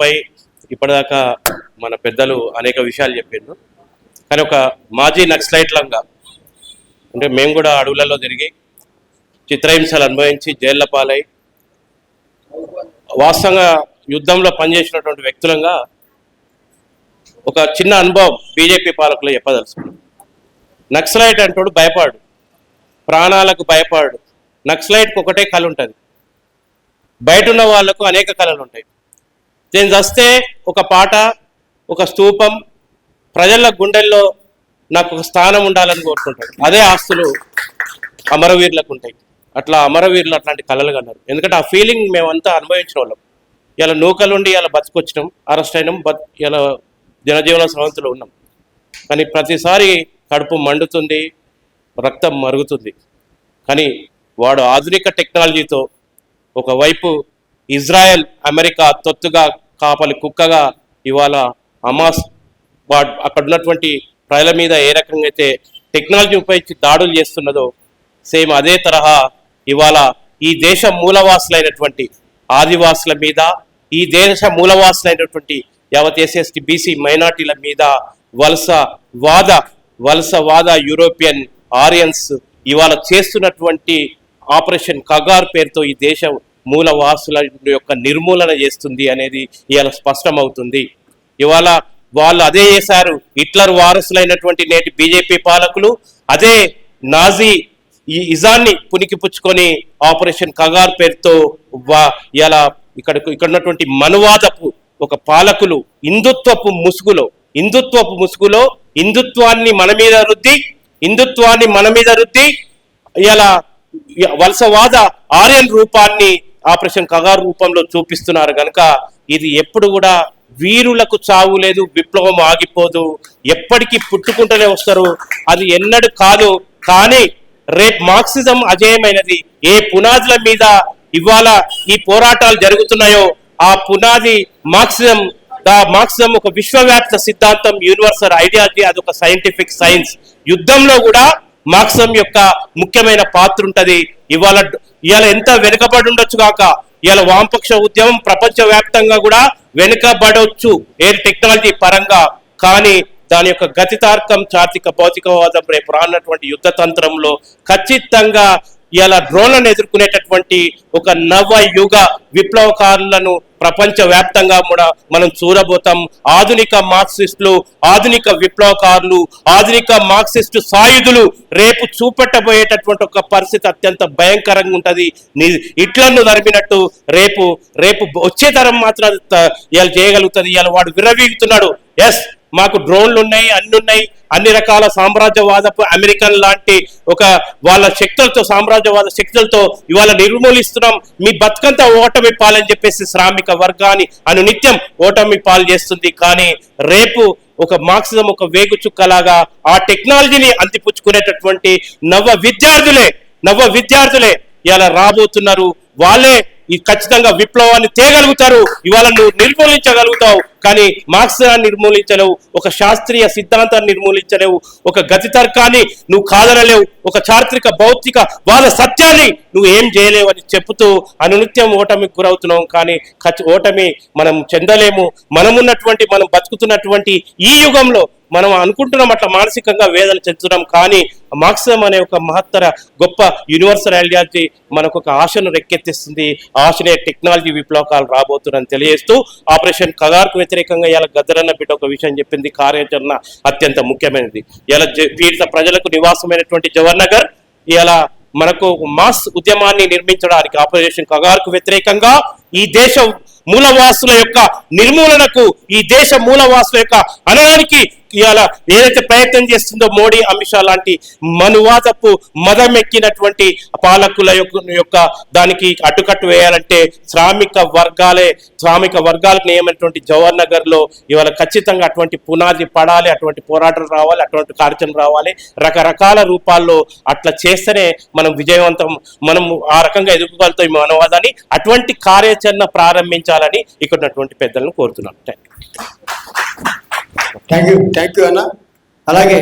పై ఇప్పటిదాకా మన పెద్దలు అనేక విషయాలు చెప్పిండ్రు. కానీ ఒక మాజీ నక్సలైట్లంగా అంటే మేము కూడా అడవులలో తిరిగి చిత్రహింసలు అనుభవించి జైళ్ళ పాలై వాస్తవంగా యుద్ధంలో పనిచేసినటువంటి వ్యక్తులంగా ఒక చిన్న అనుభవం బీజేపీ పాలకులు చెప్పదలుచుకున్నాం. నక్సలైట్ అంటాడు భయపాడు ప్రాణాలకు భయపాడు. నక్సలైట్కి ఒకటే కళ ఉంటుంది. బయట ఉన్న వాళ్ళకు అనేక కళలు ఉంటాయి. నేను చస్తే ఒక పాట ఒక స్తూపం ప్రజల గుండెల్లో నాకు ఒక స్థానం ఉండాలని కోరుకుంటాడు అదే ఆస్తులు అమరవీరులకు ఉంటాయి. అట్లా అమరవీరులు అట్లాంటి కళలు కన్నారు. ఎందుకంటే ఆ ఫీలింగ్ మేమంతా అనుభవించిన వాళ్ళం. ఇలా నూకలుండి ఇలా బతికొచ్చినాం అరెస్ట్ అయినాం బత్ ఇలా జనజీవన స్రవంతిలో ఉన్నాం. కానీ ప్రతిసారి కడుపు మండుతుంది రక్తం మరుగుతుంది. కానీ వాడు ఆధునిక టెక్నాలజీతో ఒకవైపు ఇజ్రాయెల్ అమెరికా తొత్తుగా కాపలి కుక్కగా ఇవాళ హమాస్ వాడ్ అక్కడ ఉన్నటువంటి ప్రజల మీద ఏ రకంగా అయితే టెక్నాలజీ ఉపయోగించి దాడులు చేస్తున్నదో సేమ్ అదే తరహా ఇవాళ ఈ దేశ మూలవాసులైనటువంటి ఆదివాసుల మీద ఈ దేశ మూలవాసులైనటువంటి యావత్ ఎస్ఎస్టి బీసీ మైనార్టీల మీద వలస వాద వలస వాద యూరోపియన్ ఆరియన్స్ ఇవాళ చేస్తున్నటువంటి ఆపరేషన్ కగార్ పేరుతో ఈ దేశం మూలవాసుల యొక్క నిర్మూలన చేస్తుంది అనేది ఇవాళ స్పష్టమవుతుంది. ఇవాళ వాళ్ళు అదే చేశారు. హిట్లర్ వారసులైనటువంటి నేటి బీజేపీ పాలకులు అదే నాజీ ఈ ఇజాన్ని పుణికిపుచ్చుకొని ఆపరేషన్ కగార్ పేరుతో వా ఇలా ఇక్కడ ఇక్కడ ఉన్నటువంటి మనువాదపు ఒక పాలకులు హిందుత్వపు ముసుగులో హిందుత్వపు ముసుగులో హిందుత్వాన్ని మన మీద రుద్ది హిందుత్వాన్ని మన మీద రుద్ది ఇలా వలసవాద ఆర్యన్ రూపాన్ని ఆపరేషన్ కగారు రూపంలో చూపిస్తున్నారు కనుక ఇది ఎప్పుడు కూడా వీరులకు చావు లేదు విప్లవం ఆగిపోదు. ఎప్పటికీ పుట్టుకుంటూనే వస్తారు. అది ఎన్నడు కాదు. కానీ రేపు మార్క్సిజం అజేయమైనది ఏ పునాదుల మీద ఇవాళ ఈ పోరాటాలు జరుగుతున్నాయో ఆ పునాది మార్క్సిజం మార్క్సిజం ఒక విశ్వవ్యాప్త సిద్ధాంతం యూనివర్సల్ ఐడియాలజీ అది ఒక సైంటిఫిక్ సైన్స్. యుద్ధంలో కూడా మార్క్సిజం యొక్క ముఖ్యమైన పాత్ర ఉంటుంది. ఇవాళ ఇవాళ ఎంత వెనుకబడి ఉండొచ్చు కాక ఇవాళ వామపక్ష ఉద్యమం ప్రపంచ వ్యాప్తంగా కూడా వెనుకబడవచ్చు ఎయిర్ టెక్నాలజీ పరంగా కానీ దాని యొక్క గతితార్కం చాతిక భౌతికవాదం రేపు రానటువంటి యుద్ధ తంత్రంలో ఖచ్చితంగా ఇలా డ్రోన్లను ఎదుర్కొనేటటువంటి ఒక నవ యుగ విప్లవకారులను ప్రపంచ వ్యాప్తంగా కూడా మనం చూడబోతాం. ఆధునిక మార్క్సిస్టులు ఆధునిక విప్లవకారులు ఆధునిక మార్క్సిస్టు సాయుధులు రేపు చూపెట్టబోయేటటువంటి ఒక పరిస్థితి అత్యంత భయంకరంగా ఉంటుంది. ఇట్లను నరిమినట్టు రేపు రేపు వచ్చే తరం మాత్రం త- ఇవాళ చేయగలుగుతుంది. ఇవాళ వాడు విరవీగుతున్నాడు ఎస్ మాకు డ్రోన్లు ఉన్నాయి అన్ని ఉన్నాయి. అన్ని రకాల సామ్రాజ్యవాదపు అమెరికన్ లాంటి ఒక వాళ్ళ శక్తులతో సామ్రాజ్యవాద శక్తులతో ఇవాళ నిర్మూలిస్తున్నాం. మీ బతుకంతా ఓటమి పాలని చెప్పేసి శ్రామిక వర్గాన్ని అను నిత్యం ఓటమి పాలు చేస్తుంది. కానీ రేపు ఒక మార్క్సిజం ఒక వేగు చుక్కలాగా ఆ టెక్నాలజీని అందిపుచ్చుకునేటటువంటి నవ విద్యార్థులే నవ విద్యార్థులే ఇలా రాబోతున్నారు. వాళ్ళే ఈ ఖచ్చితంగా విప్లవాన్ని తేగలుగుతారు. ఇవాళ నువ్వు నిర్మూలించగలుగుతావు. కానీ మార్క్సాన్ని నిర్మూలించలేవు. ఒక శాస్త్రీయ సిద్ధాంతాన్ని నిర్మూలించలేవు. ఒక గతి తర్కాన్ని నువ్వు కాదనలేవు. ఒక చారిత్రక భౌతిక వాళ్ళ సత్యాన్ని నువ్వు ఏం చేయలేవు అని చెప్తూ అనునిత్యం ఓటమికి గురవుతున్నాం. కానీ ఖచ్చి- ఓటమి మనం చెందలేము. మనమున్నటువంటి మనం బతుకుతున్నటువంటి ఈ యుగంలో మనం అనుకుంటున్నాం అట్లా మానసికంగా వేదన చెందుతున్నాం కానీ మార్క్సిజం అనే ఒక మహత్తర గొప్ప యూనివర్సల్ ఐడియాలజీ మనకు ఒక ఆశను రెక్కెత్తిస్తుంది. ఆశనే టెక్నాలజీ విప్లవకాలు రాబోతుందని తెలియజేస్తూ ఆపరేషన్ కగార్కు వ్యతిరేకంగా ఇలా గద్దరన్న బిడ్డ ఒక విషయం చెప్పింది. కార్యాచరణ అత్యంత ముఖ్యమైనది. ఇలా పీడిత ప్రజలకు నివాసమైనటువంటి జవహర్ నగర్ ఇలా మనకు మాస్ ఉద్యమాన్ని నిర్మించడానికి ఆపరేషన్ కగార్కు వ్యతిరేకంగా ఈ దేశ మూలవాసుల యొక్క నిర్మూలనకు ఈ దేశ మూలవాసుల యొక్క అనడానికి ఇవాళ ఏదైతే ప్రయత్నం చేస్తుందో మోడీ అమిత్ షా లాంటి మనువాదపు మదమెక్కినటువంటి పాలకుల యొక్క యొక్క దానికి అడ్డుకట్టు వేయాలంటే శ్రామిక వర్గాలే శ్రామిక వర్గాలకు నియమైనటువంటి జవహర్ నగర్లో ఇవాళ ఖచ్చితంగా అటువంటి పునాది పడాలి అటువంటి పోరాటం రావాలి అటువంటి కార్యక్రమం రావాలి. రకరకాల రూపాల్లో అట్లా చేస్తేనే మనం విజయవంతం మనం ఆ రకంగా ఎదుర్కోగలుగుతాం ఈ అటువంటి కార్యాచరణ ప్రారంభించాలని ఇక్కడ ఉన్నటువంటి పెద్దలను కోరుతున్నాను. Thank you thank you thank you అన్న అలాగే